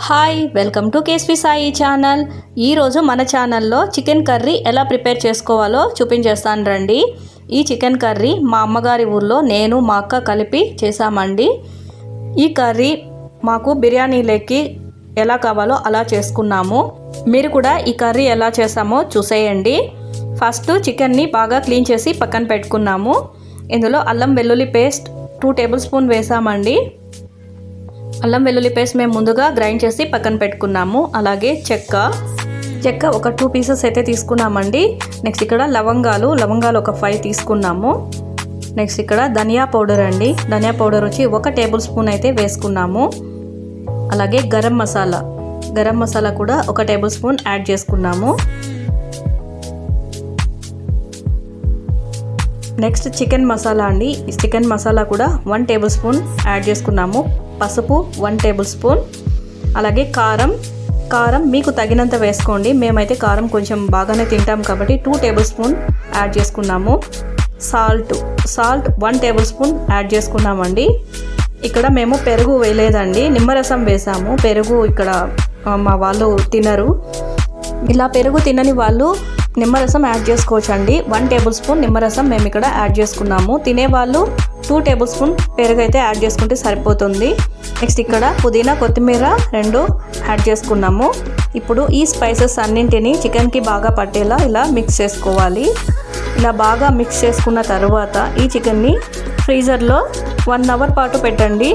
Hi welcome to కేస్వి Sai channel ఈరోజు మన ఛానల్లో చికెన్ కర్రీ ఎలా ప్రిపేర్ చేసుకోవాలో చూపించేస్తాను రండి. ఈ చికెన్ కర్రీ మా అమ్మగారి ఊర్లో నేను మా అక్క కలిపి చేశామండి. ఈ కర్రీ మాకు బిర్యానీలోకి ఎలా కావాలో అలా చేసుకున్నాము. మీరు కూడా ఈ కర్రీ ఎలా చేసామో చూసేయండి. ఫస్ట్ చికెన్ని బాగా క్లీన్ చేసి పక్కన పెట్టుకున్నాము. ఇందులో అల్లం వెల్లుల్లి పేస్ట్ టూ టేబుల్ స్పూన్ వేసామండి. అల్లం వెల్లుల్లి పేస్ట్ మేము ముందుగా గ్రైండ్ చేసి పక్కన పెట్టుకున్నాము. అలాగే చెక్క. చెక్క ఒక టూ పీసెస్ అయితే తీసుకున్నామండి. నెక్స్ట్ ఇక్కడ లవంగాలు. లవంగాలు ఒక ఫైవ్ తీసుకున్నాము. నెక్స్ట్ ఇక్కడ ధనియా పౌడర్ అండి. ధనియా పౌడర్ వచ్చి ఒక టేబుల్ స్పూన్ అయితే వేసుకున్నాము. అలాగే గరం మసాలా. గరం మసాలా కూడా ఒక టేబుల్ స్పూన్ యాడ్ చేసుకున్నాము. నెక్స్ట్ చికెన్ మసాలా అండి. ఈ చికెన్ మసాలా కూడా వన్ టేబుల్ స్పూన్ యాడ్ చేసుకున్నాము. పసుపు వన్ టేబుల్ స్పూన్ అలాగే కారం కారం మీకు తగినంత వేసుకోండి. మేమైతే కారం కొంచెం బాగానే తింటాం కాబట్టి టూ టేబుల్ స్పూన్ యాడ్ చేసుకున్నాము. Salt salt one tablespoon add చేసుకున్నామండి. ఇక్కడ మేము పెరుగు వేయలేదండి. నిమ్మరసం వేసాము. పెరుగు ఇక్కడ మా వాళ్ళు తినరు. ఇలా పెరుగు తినని వాళ్ళు నిమ్మరసం యాడ్ చేసుకోవచ్చండి. వన్ టేబుల్ స్పూన్ నిమ్మరసం మేము ఇక్కడ యాడ్ చేసుకున్నాము. తినేవాళ్ళు టూ టేబుల్ స్పూన్ పెరుగు అయితే యాడ్ చేసుకుంటే సరిపోతుంది. నెక్స్ట్ ఇక్కడ పుదీనా కొత్తిమీర రెండు యాడ్ చేసుకున్నాము. ఇప్పుడు ఈ స్పైసెస్ అన్నింటినీ చికెన్కి బాగా పట్టేలా ఇలా మిక్స్ చేసుకోవాలి. ఇలా బాగా మిక్స్ చేసుకున్న తర్వాత ఈ చికెన్ని ఫ్రీజర్లో వన్ అవర్ పాటు పెట్టండి.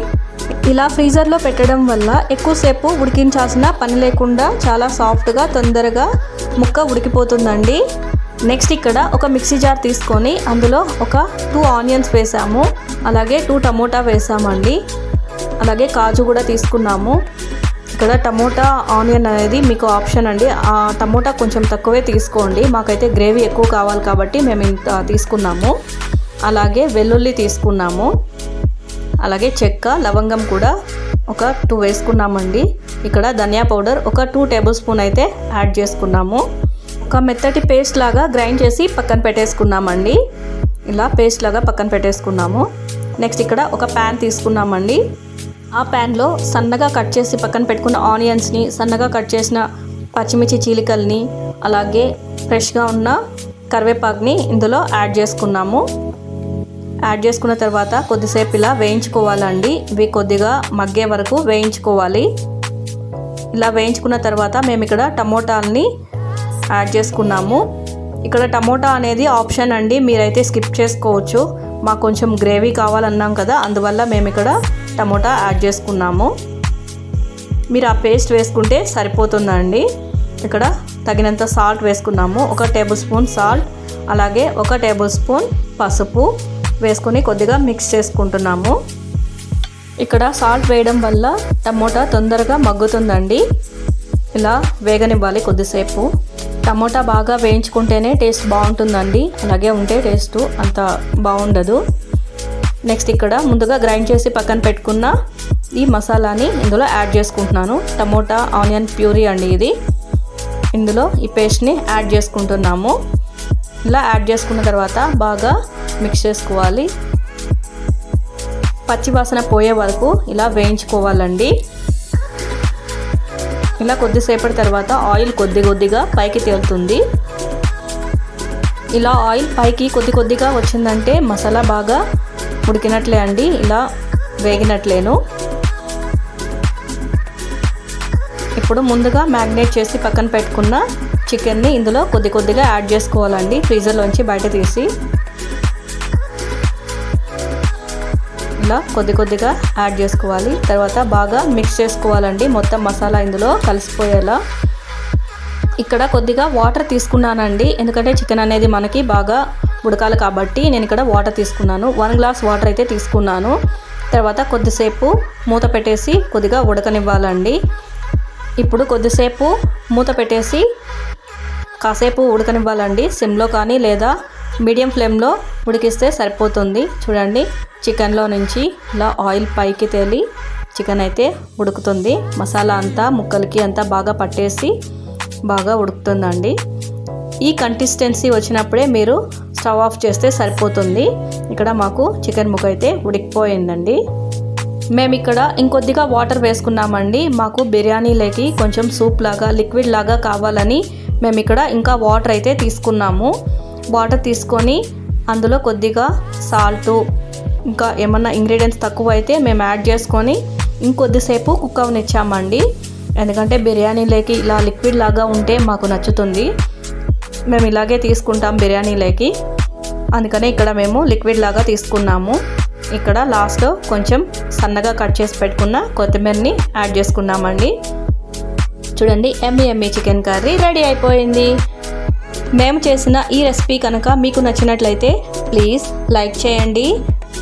ఇలా ఫ్రీజర్లో పెట్టడం వల్ల ఎక్కువసేపు ఉడికించాల్సిన పని లేకుండా చాలా సాఫ్ట్గా తొందరగా ముక్క ఉడికిపోతుందండి. నెక్స్ట్ ఇక్కడ ఒక మిక్సీ జార్ తీసుకొని అందులో ఒక టూ ఆనియన్స్ వేసాము. అలాగే టూ టమోటా వేసామండి. అలాగే కాజు కూడా తీసుకున్నాము. ఇక్కడ టమోటా ఆనియన్ అనేది మీకు ఆప్షన్ అండి. ఆ టమోటా కొంచెం తక్కువే తీసుకోండి. మాకైతే గ్రేవీ ఎక్కువ కావాలి కాబట్టి మేము ఇంత తీసుకున్నాము. అలాగే వెల్లుల్లి తీసుకున్నాము. అలాగే చెక్క లవంగం కూడా ఒక టూ వేసుకున్నామండి. ఇక్కడ ధనియా పౌడర్ ఒక టూ టేబుల్ స్పూన్ అయితే యాడ్ చేసుకున్నాము. ఒక మెత్తటి పేస్ట్ లాగా గ్రైండ్ చేసి పక్కన పెట్టేసుకున్నామండి. ఇలా పేస్ట్ లాగా పక్కన పెట్టేసుకున్నాము. నెక్స్ట్ ఇక్కడ ఒక ప్యాన్ తీసుకున్నామండి. ఆ ప్యాన్లో సన్నగా కట్ చేసి పక్కన పెట్టుకున్న ఆనియన్స్ని సన్నగా కట్ చేసిన పచ్చిమిర్చి చీలికల్ని అలాగే ఫ్రెష్గా ఉన్న కరివేపాకుని ఇందులో యాడ్ చేసుకున్నాము. యాడ్ చేసుకున్న తర్వాత కొద్దిసేపు ఇలా వేయించుకోవాలండి. ఇవి కొద్దిగా మగ్గే వరకు వేయించుకోవాలి. ఇలా వేయించుకున్న తర్వాత మేము ఇక్కడ టమోటాలని యాడ్ చేసుకున్నాము. ఇక్కడ టమోటా అనేది ఆప్షన్ అండి మీరైతే స్కిప్ చేసుకోవచ్చు. మాకు కొంచెం గ్రేవీ కావాలన్నాం కదా అందువల్ల మేము ఇక్కడ టమోటా యాడ్ చేసుకున్నాము. మీరు ఆ పేస్ట్ వేసుకుంటే సరిపోతుందండి. ఇక్కడ తగినంత సాల్ట్ వేసుకున్నాము ఒక టేబుల్ స్పూన్ సాల్ట్ అలాగే ఒక టేబుల్ స్పూన్ పసుపు వేసుకొని కొద్దిగా మిక్స్ చేసుకుంటున్నాము. ఇక్కడ సాల్ట్ వేయడం వల్ల టమోటా తొందరగా మగ్గుతుందండి. ఇలా వేగనివ్వాలి కొద్దిసేపు. టమోటా బాగా వేయించుకుంటేనే టేస్ట్ బాగుంటుందండి. అలాగే ఉంటే టేస్ట్ అంత బాగుండదు. నెక్స్ట్ ఇక్కడ ముందుగా గ్రైండ్ చేసి పక్కన పెట్టుకున్న ఈ మసాలాని ఇందులో యాడ్ చేసుకుంటున్నాను. టమోటా ఆనియన్ ప్యూరీ అండి ఇది. ఇందులో ఈ పేస్ట్ని యాడ్ చేసుకుంటున్నాము. ఇలా యాడ్ చేసుకున్న తర్వాత బాగా మిక్స్ చేసుకోవాలి. పచ్చి వాసన పోయే వరకు ఇలా వేయించుకోవాలండి. ఇలా కొద్దిసేపటి తర్వాత ఆయిల్ కొద్ది కొద్దిగా పైకి తేలుతుంది. ఇలా ఆయిల్ పైకి కొద్ది కొద్దిగా వచ్చిందంటే మసాలా బాగా ఉడికినట్లే అండి. ఇలా వేగినట్లేను. ఇప్పుడు ముందుగా మ్యాగ్నేట్ చేసి పక్కన పెట్టుకున్న చికెన్ని ఇందులో కొద్ది కొద్దిగా యాడ్ చేసుకోవాలండి. ఫ్రీజర్లోంచి బయట తీసి. ఇలా కొద్ది కొద్దిగా యాడ్ చేసుకోవాలి. తర్వాత బాగా మిక్స్ చేసుకోవాలండి. మొత్తం మసాలా ఇందులో కలిసిపోయేలా. ఇక్కడ కొద్దిగా వాటర్ తీసుకున్నానండి. ఎందుకంటే చికెన్ అనేది మనకి బాగా ఉడకాలి కాబట్టి నేను ఇక్కడ వాటర్ తీసుకున్నాను. వన్ గ్లాస్ వాటర్ అయితే తీసుకున్నాను. తర్వాత కొద్దిసేపు మూత పెట్టేసి కొద్దిగా ఉడకనివ్వాలండి. ఇప్పుడు కొద్దిసేపు మూత పెట్టేసి కాసేపు ఉడకనివ్వాలండి. సిమ్లో కానీ లేదా మీడియం ఫ్లేమ్లో ఉడికిస్తే సరిపోతుంది. చూడండి చికెన్లో నుంచి ఇలా ఆయిల్ పైకి తేలి చికెన్ అయితే ఉడుకుతుంది. మసాలా అంతా ముక్కలకి అంతా బాగా పట్టేసి బాగా ఉడుకుతుందండి. ఈ కన్సిస్టెన్సీ వచ్చినప్పుడే మీరు స్టవ్ ఆఫ్ చేస్తే సరిపోతుంది. ఇక్కడ మాకు చికెన్ ముక్క అయితే ఉడికిపోయిందండి. మేము ఇక్కడ ఇంకొద్దిగా వాటర్ వేసుకున్నామండి. మాకు బిర్యానీలోకి కొంచెం సూప్ లాగా లిక్విడ్ లాగా కావాలని మేము ఇక్కడ ఇంకా వాటర్ అయితే తీసుకున్నాము. వాటర్ తీసుకొని అందులో కొద్దిగా సాల్టు ఇంకా ఏమన్నా ఇంగ్రీడియంట్స్ తక్కువ అయితే మేము యాడ్ చేసుకొని ఇంకొద్దిసేపు కుక్ అవనిచ్చామండి ఎందుకంటే బిర్యానీలోకి ఇలా లిక్విడ్ లాగా ఉంటే మాకు నచ్చుతుంది. మేము ఇలాగే తీసుకుంటాం బిర్యానీలోకి. అందుకనే ఇక్కడ మేము లిక్విడ్ లాగా తీసుకున్నాము. ఇక్కడ లాస్ట్లో కొంచెం సన్నగా కట్ చేసి పెట్టుకున్న కొత్తిమీరని యాడ్ చేసుకున్నామండి. చూడండి ఎమ్మి ఎమ్మి చికెన్ కర్రీ రెడీ అయిపోయింది. మేము చేసిన ఈ రెసిపీ కనుక మీకు నచ్చినట్లయితే ప్లీజ్ లైక్ చేయండి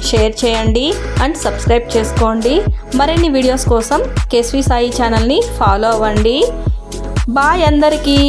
షేర్ చేయండి అండ్ సబ్స్క్రైబ్ చేసుకోండి. మరిన్ని వీడియోస్ కోసం కేస్వి సాయి ఛానల్ని ఫాలో అవ్వండి. బాయ్ అందరికీ.